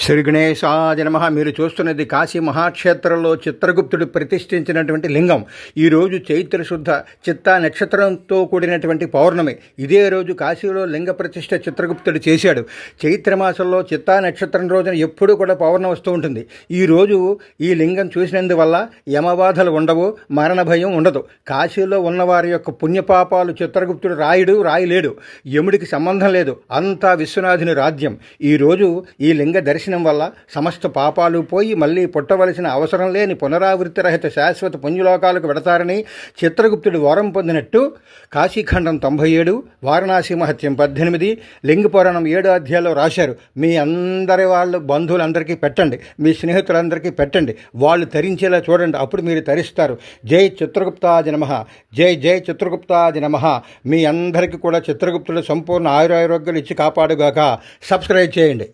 శ్రీ గణేశాయ నమ. మీరు చూస్తున్నది కాశీ మహాక్షేత్రంలో చిత్రగుప్తుడు ప్రతిష్ఠించినటువంటి లింగం. ఈరోజు చైత్ర శుద్ధ చిత్తా నక్షత్రంతో కూడినటువంటి పౌర్ణమి. ఇదే రోజు కాశీలో లింగ ప్రతిష్ఠ చిత్రగుప్తుడు చేశాడు. చైత్రమాసంలో చిత్తా నక్షత్రం రోజున ఎప్పుడూ కూడా పౌర్ణమి వస్తూ ఉంటుంది. ఈ రోజు ఈ లింగం చూసినందువల్ల యమబాధలు ఉండవు మరణ భయం ఉండదు. కాశీలో ఉన్నవారి యొక్క పుణ్యపాపాలు చిత్రగుప్తుడు రాయుడు రాయలేడు. యముడికి సంబంధం లేదు. అంతా విశ్వనాథుని రాజ్యం. ఈరోజు ఈ లింగ దర్శనం వల్ల సమస్త పాపాలు పోయి మళ్ళీ పుట్టవలసిన అవసరం లేని పునరావృత్తి రహిత శాశ్వత పుణ్యలోకాలకు వెడతారని చిత్రగుప్తుడు వరం పొందినట్టు కాశీఖండం తొంభై ఏడు వారణాసి మహత్యం పద్దెనిమిది లింగపురాణం ఏడు అధ్యాయంలో రాశారు. మీ అందరి వాళ్ళు బంధువులందరికీ పెట్టండి. మీ స్నేహితులందరికీ పెట్టండి. వాళ్ళు తరించేలా చూడండి. అప్పుడు మీరు తరిస్తారు. జై చిత్రగుప్తాది నమ. జై జై చిత్రగుప్తాది నమ. మీ అందరికీ కూడా చిత్రగుప్తుడు సంపూర్ణ ఆయురారోగ్యాలు ఇచ్చి కాపాడుగాక. సబ్స్క్రైబ్ చేయండి.